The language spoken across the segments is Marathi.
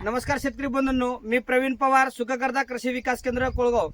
नमस्कार शेतकरी बंधूंनो मी प्रवीण पवार सुखकर्ता कृषी विकास केंद्र कोळगाव.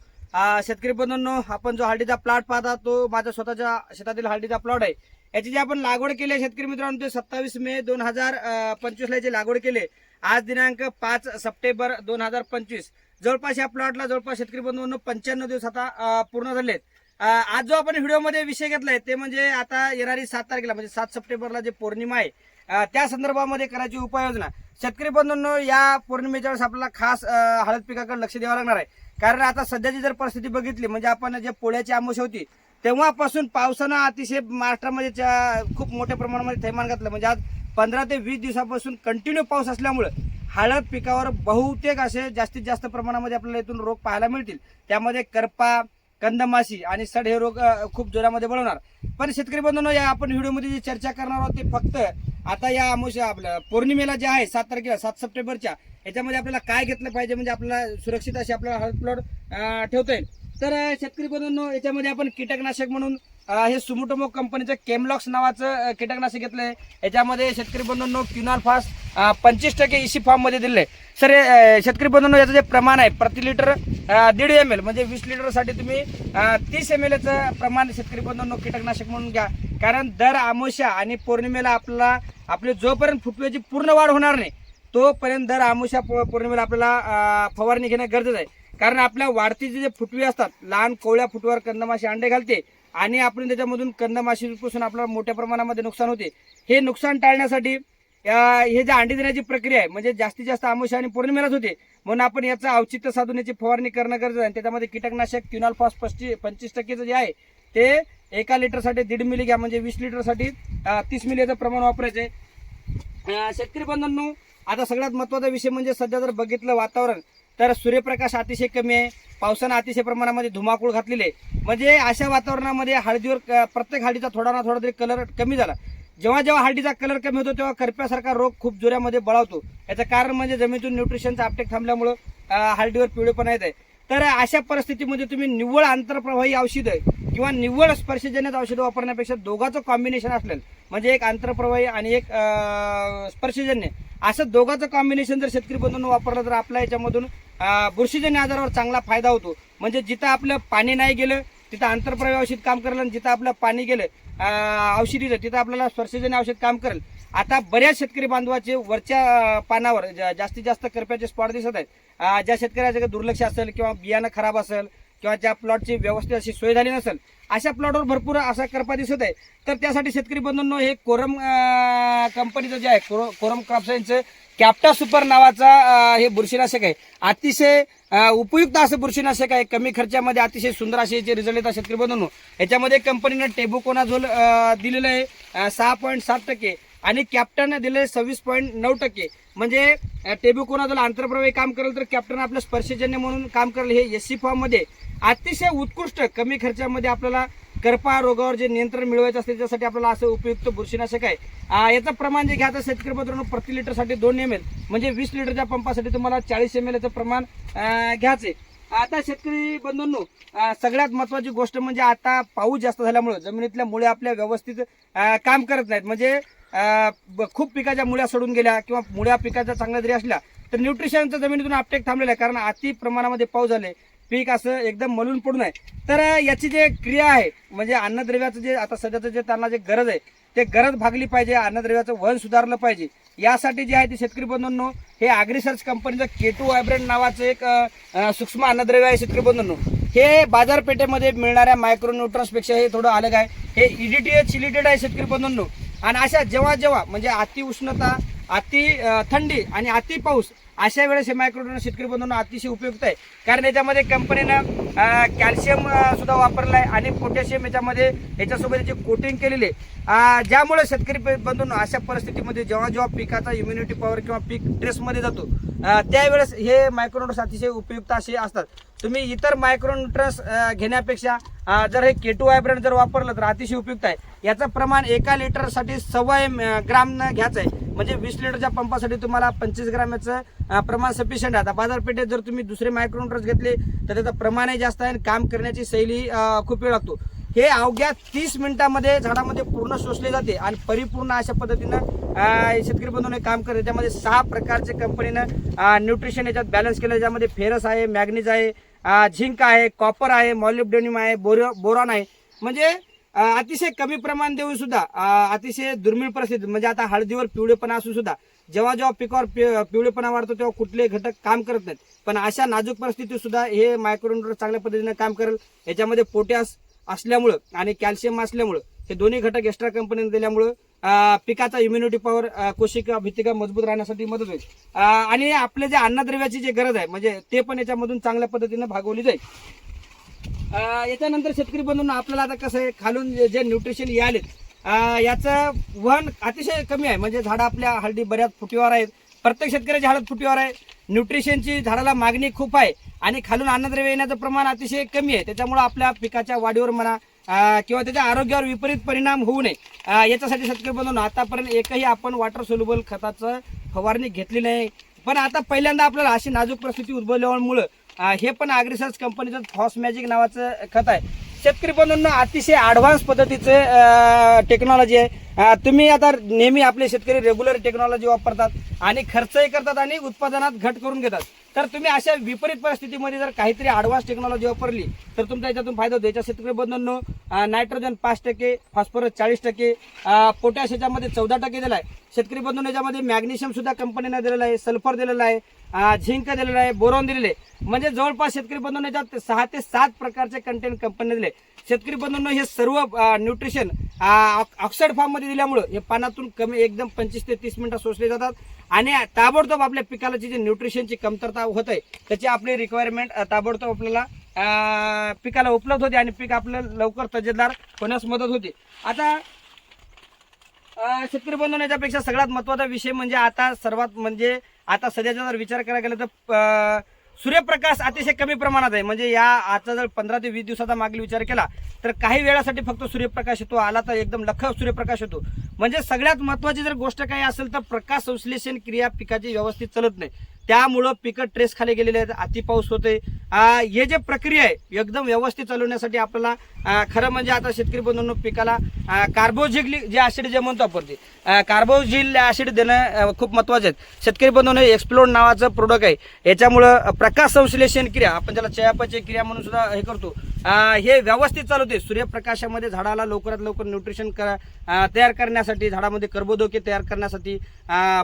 शेतकरी बंधूंनो आपण जो हळदीचा प्लॉट पाहता तो माझ्या स्वतःच्या शेतातील हळदीचा प्लॉट आहे. याची जी आपण लागवड केली आहे शेतकरी मित्रांनो ते सत्तावीस मे दोन हजार पंचवीसला याची लागवड केली आहे. आज दिनांक पाच सप्टेंबर दोन हजार पंचवीस. जवळपास या प्लॉटला जवळपास शेतकरी बंधूंनो पंच्याण्णव दिवस आता पूर्ण झालेत. आज जो आपण व्हिडिओमध्ये विषय घेतलाय ते म्हणजे आता येणारी सात तारखेला म्हणजे सात सप्टेंबरला जे पौर्णिमा आहे त्या संदर्भामध्ये करायची उपाययोजना. शेतकरी बंधूंनो या पौर्णिमेच्या वेळेस आपल्याला खास हळद पिकाकडे लक्ष द्यावं लागणार आहे. कारण आता सध्याची जर परिस्थिती बघितली म्हणजे आपण जे पोळ्याची आमोश होती तेव्हापासून पावसानं अतिशय महाराष्ट्रामध्ये च्या- खूप मोठ्या प्रमाणामध्ये थैमान घातलं. म्हणजे आज पंधरा ते वीस दिवसापासून कंटिन्यू पाऊस असल्यामुळं हळद पिकावर बहुतेक असे जास्तीत जास्त प्रमाणामध्ये आपल्याला इथून रोग पाहायला मिळतील. त्यामध्ये करपा कंदमाशी आणि सड हे रोग खूप जोरामध्ये बळवणार. पण शेतकरी बंधूंनो या आपण व्हिडिओमध्ये जी चर्चा करणार आहोत ते फक्त आता या अमुष आपल्या पौर्णिमेला जे आहे सात तारखेला सात सप्टेंबरच्या याच्यामध्ये आपल्याला काय घेतलं पाहिजे म्हणजे आपल्याला सुरक्षित अशी आपल्याला हळद प्लॉट ठेवता येईल तर शेतकरी बंधूंनो याच्यामध्ये आपण कीटकनाशक म्हणून हे सुमुटोमो कंपनीचं केमलॉक्स नावाचं कीटकनाशक कीटकनाशक घेतलंय. याच्यामध्ये शेतकरी बंधूंनो क्युनाल फास्ट पंचवीस टक्के इसी फॉर्ममध्ये दिले सर हे, शेतकरी बंधूंनो याचं जे प्रमाण आहे प्रति लिटर दीड एम एल म्हणजे वीस लिटरसाठी तुम्ही तीस एम एलचं प्रमाण शेतकरी बंधूंनो कीटकनाशक म्हणून घ्या. कारण दर आमोशा आणि पौर्णिमेला आपला आपली जोपर्यंत फुटव्याची पूर्ण वाढ होणार नाही तोपर्यंत दर आमोशा पौर्णिमेला आपल्याला फवारणी घेणं गरजेचं आहे. कारण आपल्या वाढतीचे जे फुटवे असतात लहान कोवळ्या फुटव्यावर कंदमाशी अंडे घालते आणि आपण त्याच्यामधून कंदमाशीपासून आपल्याला मोठ्या प्रमाणामध्ये नुकसान होते. हे नुकसान टाळण्यासाठी हे जे अंडी देण्याची प्रक्रिया आहे म्हणजे जास्तीत जास्त आमुषा आणि पौर्णिमेलाच होते. म्हणून आपण याचं औचित्य साधून याची फवारणी करणं गरजेचं आहे. आणि त्याच्यामध्ये कीटकनाशक क्युनॉल फॉस पस्ती पंचवीस टक्केचं जे आहे ते एका लिटरसाठी दीड मिली घ्या म्हणजे वीस लिटरसाठी तीस मिलीचं प्रमाण वापरायचं आहे. शेतकरी बंधूंनो आता सगळ्यात महत्त्वाचा विषय म्हणजे सध्या जर बघितलं वातावरण तर सूर्यप्रकाश अतिशय कमी आहे. पावसानं अतिशय प्रमाणामध्ये धुमाकूळ घातलेली आहे. म्हणजे अशा वातावरणामध्ये हळदीवर क- प्रत्येक हळदीचा थोडा ना थोडा तरी कलर कमी झाला. जेव्हा जेव्हा हळदीचा कलर कमी होतो तेव्हा करप्यासारखा रोग खूप जोऱ्यामध्ये बळावतो. याचं कारण म्हणजे जमिनीतून न्यूट्रिशनचा अपटेक थांबल्यामुळं हळदीवर पिवळेपणा येत आहे तर अशा परिस्थितीमध्ये तुम्ही निव्वळ आंतरप्रवाही औषधं किंवा निव्वळ स्पर्शजन्य औषधं वापरण्यापेक्षा दोघांचं कॉम्बिनेशन असलेलं म्हणजे एक आंतरप्रवाही आणि एक स्पर्शजन्य असं दोघांचं कॉम्बिनेशन जर शेतकरी बंधून वापरलं तर आपल्या याच्यामधून बुरशीजन्य आजारावर चांगला फायदा होतो. म्हणजे जिथं आपलं पाणी नाही गेलं तिथं आंतरप्रवाह औषध काम करेल आणि जिथं आपलं पाणी गेलं औषधीचं तिथं आपल्याला स्पर्शजन्य औषध काम करेल. आता बऱ्याच शेतकरी बांधवाचे वरच्या पानावर जा- जास्तीत जास्त करप्याचे स्पॉट दिसत आहेत. ज्या शेतकऱ्याचं दुर्लक्ष असेल किंवा बियाणं खराब असेल किंवा ज्या प्लॉटची व्यवस्थित अशी सोय झाली नसेल अशा प्लॉटवर भरपूर असा करपा दिसत आहे. तर त्यासाठी शेतकरी बंधूंनो हे कोरम कंपनीचं जे आहे कोरो- कोरम क्रॉप सायन्सचं कॅप्टा सुपर नावाचा अं, हे बुरशीनाशक आहे. अतिशय अं, उपयुक्त असं बुरशीनाशक आहे. कमी खर्चामध्ये अतिशय सुंदर असे याचे रिझल्ट येतात शेतकरी बंधूंनो. याच्यामध्ये कंपनीनं टेबुकोनाझोल अं, दिलेलं आहे अं, सहा पॉईंट सात टक्के आणि कॅप्टननं दिले सव्वीस पॉईंट नऊ टक्के. म्हणजे टेबुकोनाझोल आंतरप्रवाही काम करेल तर कॅप्टन आपलं स्पर्शजन्य म्हणून काम करेल. हे एस सी फॉर्ममध्ये अतिशय उत्कृष्ट कमी खर्चामध्ये आपल्याला करपा रोगावर जे नियंत्रण मिळवायचं असते त्यासाठी आपल्याला असं उपयुक्त बुरशीनाशक आहे. याचं प्रमाण जे घ्यायचं शेतकरी मित्रांनो प्रति लिटरसाठी दोन एम एल म्हणजे वीस लिटरच्या पंपासाठी तुम्हाला चाळीस एम एल याचं प्रमाण घ्यायचं घ्यायचे आता शेतकरी बंधूंनो सगळ्यात महत्वाची गोष्ट म्हणजे आता पाऊस जास्त झाल्यामुळे जमिनीतल्या मुळे आपल्या व्यवस्थित काम करत नाहीत. म्हणजे ब- खूप पिकाच्या मुळ्या सोडून गेल्या किंवा मुळ्या पिकाच्या चांगल्या जरी असल्या तर न्यूट्रिशनचं जमिनीतून आपटेक थांबलेलं आहे. कारण अति प्रमाणामध्ये पाऊस झाले. पीक असं एकदम मलून पडून आहे तर याची जे क्रिया आहे म्हणजे अन्नद्रव्याचं जे आता सध्याचं जे त्यांना जे गरज आहे ते गरज भागली पाहिजे अन्नद्रव्याचं वहन सुधारलं पाहिजे. यासाठी जे आहे ते शेतकरी बंधूंनो हे आग्रिसर्च कंपनीचं केटू वायब्रंट नावाचं एक सूक्ष्म अन्नद्रव्य आहे शेतकरी बंधूंनो. हे बाजारपेठेमध्ये मिळणाऱ्या मायक्रो पेक्षा हे थोडं अलग आहे. हे E चिलिटेड आहे शेतकरी बंधूंनो. आणि अशा जेव्हा जेव्हा म्हणजे अति उष्णता अति थंडी आणि अति पाऊस अशा वेळेस हे मायक्रोड्रोन शेतकरी बंधूंना अतिशय उपयुक्त आहे. कारण याच्यामध्ये कंपनीनं कॅल्शियम सुद्धा वापरलं आहे आणि पोटॅशियम याच्यामध्ये याच्यासोबत याची कोटिंग केलेली आहे. ज्यामुळे शेतकरी बंधूंना अशा परिस्थितीमध्ये जेव्हा जेव्हा पिकाचा इम्युनिटी पॉवर किंवा पीक ड्रेसमध्ये जातो त्यावेळेस हे मायक्रोन्युट्रन्स अतिशय उपयुक्त असे असतात. तुम्ही इतर मायक्रोन्युट्रन्स घेण्यापेक्षा जर हे केटू वायब्रंट जर वापरलं तर अतिशय उपयुक्त आहे. याचं प्रमाण एका लिटरसाठी सव्वा ग्रामनं घ्यायचं आहे. म्हणजे वीस लिटरच्या पंपासाठी तुम्हाला पंचवीस ग्राम याचं प्रमाण सफिशियंट आता बाजारपेठेत जर तुम्ही दुसरे मायक्रोन्युट्रन्स घेतले तर त्याचं प्रमाणही जास्त आहे आणि काम करण्याची शैली खूप वेळ लागतो. हे अवघ्या तीस मिनिटामध्ये झाडामध्ये पूर्ण शोषले जाते आणि परिपूर्ण अशा पद्धतीनं शेतकरी बंधूने काम करते त्यामध्ये सहा प्रकारचे कंपनीनं न्यूट्रिशन याच्यात बॅलन्स केलं ज्यामध्ये फेरस आहे मॅग्नीज आहे झिंक आहे कॉपर आहे मॉलिब्डेनियम आहे बोर बोरॉन आहे. म्हणजे अतिशय कमी प्रमाण देऊन सुद्धा अतिशय दुर्मिळ परिस्थिती. म्हणजे आता हळदीवर पिवळेपणा असून सुद्धा. जेव्हा जेव्हा पिकावर पिवळेपणा वाढतो तेव्हा कुठले घटक काम करत नाहीत. पण अशा नाजूक परिस्थितीत सुद्धा हे मायक्रोन्युट्र चांगल्या पद्धतीने काम करेल. याच्यामध्ये पोटॅश असल्यामुळं आणि कॅल्शियम असल्यामुळं हे दोन्ही घटक एक्स्ट्रा कंपनीने दिल्यामुळं पिकाचा इम्युनिटी पॉवर कोशिका भित्तिका मजबूत राहण्यासाठी मदत होईल. आणि आपले जे अन्नद्रव्याची जी गरज आहे म्हणजे ते पण याच्यामधून चांगल्या पद्धतीने भागवली जाईल. याच्यानंतर शेतकरी बंधूंना आपल्याला आता कसं आहे खालून जे- न्यूट्रिशन यालेत याचं वहन अतिशय कमी आहे. म्हणजे झाडं आपल्या हळदी बऱ्याच फुटीवर आहेत. प्रत्येक शेतकऱ्याच्या हळद फुटीवर आहे. न्यूट्रिशनची झाडाला मागणी खूप आहे. आणि खालून अन्नद्रव्य येण्याचं प्रमाण अतिशय कमी आहे. त्याच्यामुळं आपल्या पिकाच्या वाढीवर म्हणा किंवा त्याच्या आरोग्यावर विपरीत परिणाम होऊ नये. याच्यासाठी शेतकरी बनवून आतापर्यंत एकही आपण वॉटर सोल्युबल खताचं फवारणी घेतली नाही. पण आता पहिल्यांदा आपल्याला अशी नाजूक परिस्थिती उद्भवल्यामुळं हे पण अग्रिसर्च कंपनीचं फॉस मॅजिक नावाचं खत आहे. शेतकरी बंधूंना अतिशय ॲडव्हान्स पद्धतीचे टेक्नॉलॉजी आहे. तुम्ही आता नेहमी आपले शेतकरी रेग्युलर टेक्नॉलॉजी वापरतात आणि खर्चही करतात आणि उत्पादनात घट करून घेतात. तर तुम्ही अशा विपरीत परिस्थितीमध्ये जर काहीतरी ॲडव्हान्स टेक्नॉलॉजी वापरली तर तुमचा याच्यातून फायदा होतो. याच्या शेतकरी बंधूंनो नायट्रोजन पाच टक्के फॉस्फरस चाळीस टक्के पोटॅश याच्यामध्ये चौदा टक्के दिला आहे शेतकरी बंधूंनो याच्यामध्ये मॅग्नेशियम सुद्धा कंपनीने दिलेला आहे सल्फर दिलेला आहे झिंक दिलेलं आहे बोरॉन दिलेले आहे. म्हणजे जवळपास शेतकरी बंधूंनो याच्यात सहा ते सात प्रकारचे कंटेंट कंपनी दिले. शेतकरी बंधूंना हे सर्व न्यूट्रिशन ऑक्साईड फॉर्ममध्ये दिल्यामुळं हे पानातून कमी एकदम पंचवीस ते तीस मिनिटं सोसले जातात. आणि ताबडतोब आपल्या पिकाला जी न्यूट्रिशनची कमतरता होत आहे त्याची आपली रिक्वायरमेंट ताबडतोब आपल्याला पिकाला उपलब्ध होते आणि पीक आपलं लवकर तजेदार होण्यास मदत होते. आता शेतकरी बंधून याच्यापेक्षा सगळ्यात महत्त्वाचा विषय म्हणजे आता सर्वात म्हणजे आता सध्याचा जर विचार करायला गेला तर सूर्यप्रकाश अतिशय कमी प्रमाणात आहे. म्हणजे या आजचा जर पंधरा ते वीस दिवसाचा मागील विचार केला तर काही वेळासाठी फक्त सूर्यप्रकाश येतो आला तर एकदम लख सूर्यप्रकाश येतो. म्हणजे सगळ्यात महत्वाची जर गोष्ट काही असेल तर प्रकाश संश्लेषण क्रिया पिकाची व्यवस्थित चालत नाही. त्यामुळं पिकं ट्रेस खाली गेलेले आहेत अति पाऊस होते हे जे प्रक्रिया आहे एकदम व्यवस्थित चालवण्यासाठी आपल्याला खरं म्हणजे आता शेतकरी बंधूंनो पिकाला कार्बोझिल जे ऍसिड जे म्हणतो आपण ते कार्बोझिल ऍसिड देणं खूप महत्त्वाचं आहे. शेतकरी बंधूंनो एक्सप्लोर नावाचं प्रोडक्ट आहे. याच्यामुळं प्रकाश संश्लेषण क्रिया आपण ज्याला चयापचय क्रिया म्हणून सुद्धा हे करतो हे व्यवस्थित चालवते सूर्यप्रकाशामध्ये झाडाला लवकरात लवकर न्यूट्रिशन करा तयार करण्यासाठी झाडामध्ये कर्बोदके तयार करण्यासाठी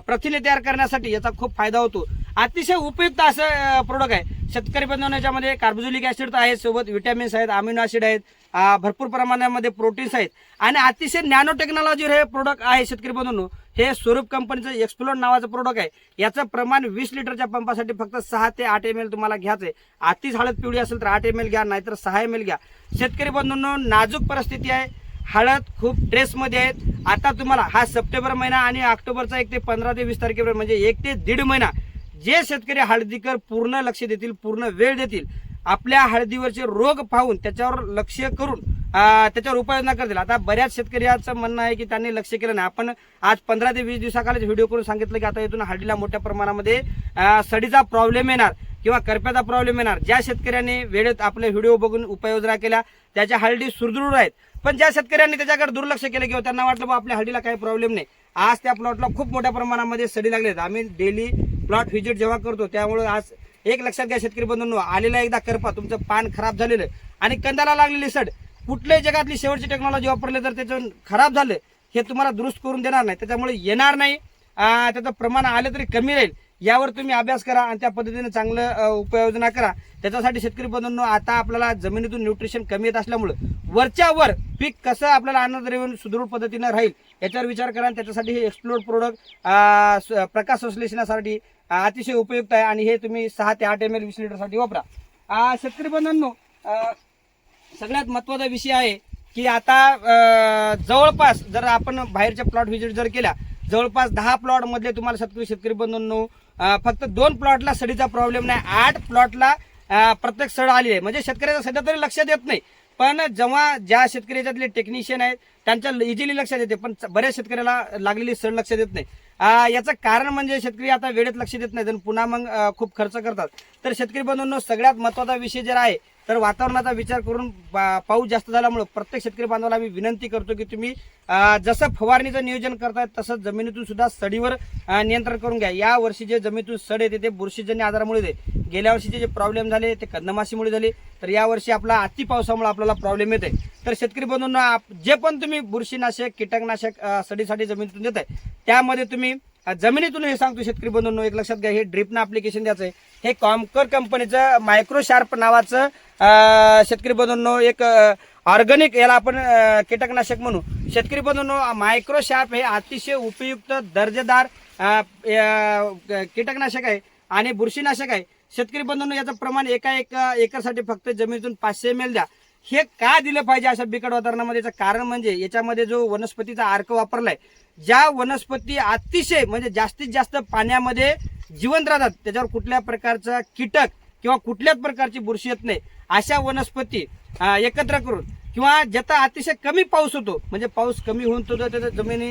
प्रथिने तयार करण्यासाठी याचा खूप फायदा होतो. अतिशय उपयुक्त असं प्रोडक्ट आहे. शेतकरी बनवण्याच्यामध्ये कार्बोझोलिक ॲसिड ऍसिड तर आहे सोबत विटॅमिन्स आहेत अमिनो ऍसिड आहेत भरपूर प्रमाणामध्ये प्रोटीन्स आहेत. आणि अतिशय नॅनो टेक्नॉलॉजीवर हे प्रोडक्ट आहे शेतकरी बंधूंनो. हे स्वरूप कंपनीचं एक्सप्लोर नावाचं प्रोडक्ट आहे. याचं प्रमाण वीस लिटरच्या पंपासाठी फक्त सहा ते आठ एम एल तुम्हाला घ्यायचं आहे. आतीच हळद पिवळी असेल तर आठ एम एल घ्या नाहीतर सहा एम एल घ्या. शेतकरी बंधूंनो नाजूक परिस्थिती आहे. हळद खूप ड्रेसमध्ये आहेत. आता तुम्हाला हा सप्टेंबर महिना आणि ऑक्टोबरचा एक ते पंधरा ते वीस तारखेपर्यंत म्हणजे एक ते दीड महिना जे शेतकरी हळदीकर पूर्ण लक्ष देतील पूर्ण वेळ देतील आपल्या हळदीवरचे रोग पाहून त्याच्यावर लक्ष करून त्याच्यावर उपाययोजना करतील. आता बऱ्याच शेतकऱ्याचं म्हणणं आहे की त्यांनी लक्ष केलं नाही. आपण आज पंधरा ते वीस दिवसाखालीच व्हिडिओ करून सांगितलं की आता इथून हळदीला मोठ्या प्रमाणामध्ये सडीचा प्रॉब्लेम येणार किंवा करप्याचा प्रॉब्लेम येणार. ज्या शेतकऱ्यांनी वेळेत आपले व्हिडिओ बघून उपाययोजना केल्या त्याच्या हळदी सुदृढ आहेत. पण ज्या शेतकऱ्यांनी त्याच्याकडे दुर्लक्ष केलं किंवा त्यांना वाटलं बा आपल्या हळदीला काही प्रॉब्लेम नाही. आज त्या प्लॉटला खूप मोठ्या प्रमाणामध्ये सडी लागले आहेत आम्ही डेली प्लॉट व्हिजिट जेव्हा करतो त्यामुळे आज एक लक्षात घ्या शेतकरी बंधूंनो आलेला एकदा करपा तुमचं पान खराब झालेलं. आणि कंदाला लागलेली सड कुठल्याही जगातली शेवटची टेक्नॉलॉजी वापरली तर त्याचं खराब झालं हे तुम्हाला दुरुस्त करून देणार नाही. त्याच्यामुळे येणार नाही. त्याचं प्रमाण आलं तरी कमी राहील. यावर तुम्ही अभ्यास करा आणि त्या पद्धतीने चांगलं उपाययोजना करा. त्याच्यासाठी शेतकरी बंधूंनो आता आपल्याला जमिनीतून न्यूट्रिशन कमी येत असल्यामुळं वरच्या वर पीक कसं आपल्याला अन्नद्रव्य सुदृढ पद्धतीनं राहील याच्यावर विचार करा आणि त्याच्यासाठी हे एक्सप्लोर प्रोडक्ट प्रकाश संश्लेषणासाठी अतिशय उपयुक्त आहे आणि हे तुम्ही सहा ते आठ एम एल वीस लिटरसाठी वापरा शेतकरी बंधांनो सगळ्यात महत्त्वाचा विषय आहे की आता जवळपास जर आपण बाहेरच्या प्लॉट व्हिजिट जर केल्या जवळपास दहा प्लॉटमधले तुम्हाला शेतकरी शेतकरी बंधूंनो फक्त दोन प्लॉटला सडीचा प्रॉब्लेम नाही आठ प्लॉटला प्रत्येक सड आली आहे. म्हणजे शेतकऱ्याचं सध्या तरी लक्ष देत नाही. पण जेव्हा ज्या शेतकऱ्याच्यातले टेक्निशियन आहेत त्यांच्या इझिली लक्षात येते पण बऱ्याच शेतकऱ्याला लागलेली सड लक्ष देत नाही. याचं कारण म्हणजे शेतकरी आता वेळेत लक्ष देत नाहीत पुन्हा मग खूप खर्च करतात. तर शेतकरी बंधूंनो सगळ्यात महत्त्वाचा विषय जर आहे तर वातावरणाचा विचार करून पाऊस जास्त झाल्यामुळं प्रत्येक शेतकरी बांधवाला मी विनंती करतो की तुम्ही जसं फवारणीचं नियोजन करताय तसं जमिनीतून सुद्धा सडीवर नियंत्रण करून घ्या. या वर्षी जे जमिनीतून सड येते ते बुरशीजन्य आजारामुळे येते. गेल्या वर्षीचे जे प्रॉब्लेम झाले ते कंदमाशीमुळे झाले. तर या वर्षी आपला अति पावसामुळे आपल्याला प्रॉब्लेम येते तर शेतकरी बंधूंना आप- जे पण तुम्ही बुरशीनाशक कीटकनाशक सडीसाठी जमिनीतून देत आहे त्यामध्ये तुम्ही जमिनीतून हे सांगतो शेतकरी बंधूंनो एक लक्षात घ्या हे ड्रिपनं अप्लिकेशन द्यायचं आहे. हे कॉमकर कंपनीचं मायक्रो शार्प नावाचं शेतकरी बंधूंनो एक ऑर्गॅनिक याला आपण कीटकनाशक म्हणू. शेतकरी बंधूंनो मायक्रो शार्प हे अतिशय उपयुक्त दर्जेदार कीटकनाशक आहे आणि बुरशीनाशक आहे. शेतकरी बंधूंनो याचं प्रमाण एका एका एकरसाठी फक्त जमिनीतून पाचशे एम एल द्या. हे का दिलं पाहिजे अशा बिकट वातावरणामध्ये? याचं कारण म्हणजे याच्यामध्ये जो वनस्पतीचा अर्क वापरलाय ज्या वनस्पती अतिशय म्हणजे जास्तीत जास्त पाण्यामध्ये जिवंत राहतात त्याच्यावर कुठल्या प्रकारचा कीटक किंवा कुठल्याच प्रकारची बुरशी येत नाही अशा वनस्पती एकत्र करून किंवा ज्याचा अतिशय कमी पाऊस होतो म्हणजे पाऊस कमी होऊन तो त्याच्या जमिनी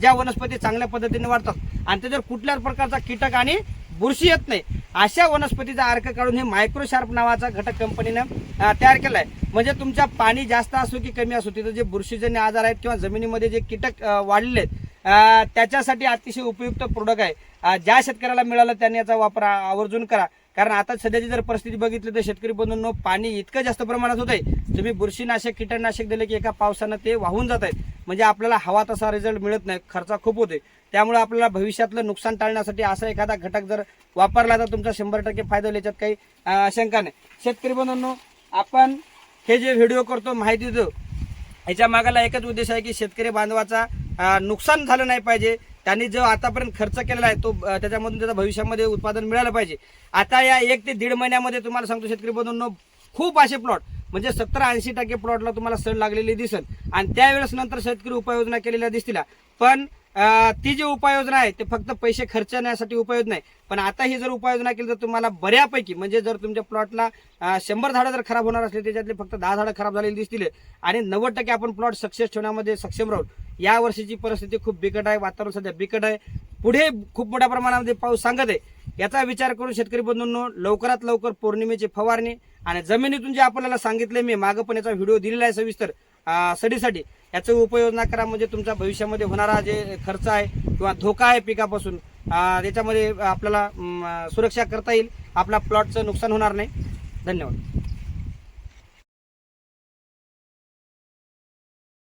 ज्या वनस्पती चांगल्या पद्धतीने वाढतात आणि त्याच्यावर कुठल्याच प्रकारचा कीटक आणि बुरशी येत नाही. अशा वनस्पतीचा अर्क काढून हे मायक्रोशार्प नावाचा घटक कंपनीनं तयार तयार केलाय. म्हणजे तुमच्या पाणी जास्त असो की कमी असो तिथं जे बुरशीजन्य आजार आहेत किंवा जमिनीमध्ये जे कीटक अं, वाढलेले आहेत त्याच्यासाठी अतिशय उपयुक्त प्रोडक्ट आहे. ज्या शेतकऱ्याला मिळालं त्यांनी याचा वापर आवर्जून करा. कारण आता सध्याची जर परिस्थिती बघितली तर शेतकरी बंधूंनो पाणी इतकं जास्त प्रमाणात होत आहे तुम्ही बुरशीनाशक कीटकनाशक दिले की एका पावसानं ते वाहून जात आहेत म्हणजे आपल्याला हवा तसा रिझल्ट मिळत नाही खर्च खूप होते त्यामुळे आपल्याला भविष्यातलं नुकसान टाळण्यासाठी असा एखादा घटक जर वापरला तर तुमचा शंभर टक्के फायदा होईल याच्यात काही शंका नाही. शेतकरी बंधूंनो आपण हे जे व्हिडिओ करतो माहिती देतो याच्या मागाला एकच उद्देश आहे की शेतकरी बांधवाचा नुकसान झालं नाही पाहिजे. त्यांनी जो आतापर्यंत खर्च केलेला आहे तो त्याच्यामधून त्याचा भविष्यामध्ये उत्पादन मिळालं पाहिजे. आता या एक ते दीड महिन्यामध्ये तुम्हाला सांगतो शेतकरी बंधूंनो खूप असे प्लॉट म्हणजे सत्तर ऐंशी टक्के प्लॉटला तुम्हाला सड लागलेली दिसेल आणि त्यावेळेस नंतर शेतकरी उपाययोजना केलेल्या दिसतील. पण ती जी उपाययोजना आहे ते फक्त पैसे खर्चण्यासाठी उपाययोजना आहे पण आता ही जर उपाययोजना केली तर तुम्हाला बऱ्यापैकी म्हणजे जर तुमच्या प्लॉटला शंभर झाडं जर खराब होणार असले त्याच्यातले फक्त दहा झाडं खराब झालेली दिसतील आणि नव्वद टक्के आपण प्लॉट सक्सेस ठेवण्यामध्ये सक्षम राहू. या वर्षीची परिस्थिती खूप बिकट आहे वातावरण सध्या बिकट आहे. पुढे खूप मोठ्या प्रमाणामध्ये पाऊस सांगत आहे. याचा विचार करून शेतकरी बंधूंनो लवकरात लवकर पौर्णिमेची फवारणी आणि जमिनीतून जे आपल्याला सांगितले मी मागं पण याचा व्हिडिओ दिलेला आहे सविस्तर. सडीसाठी याचं उपाययोजना करा म्हणजे तुमचा भविष्यामध्ये होणारा जे खर्च आहे किंवा धोका आहे पिकापासून त्याच्यामध्ये आपल्याला सुरक्षा करता येईल. आपला प्लॉटचं नुकसान होणार नाही. धन्यवाद.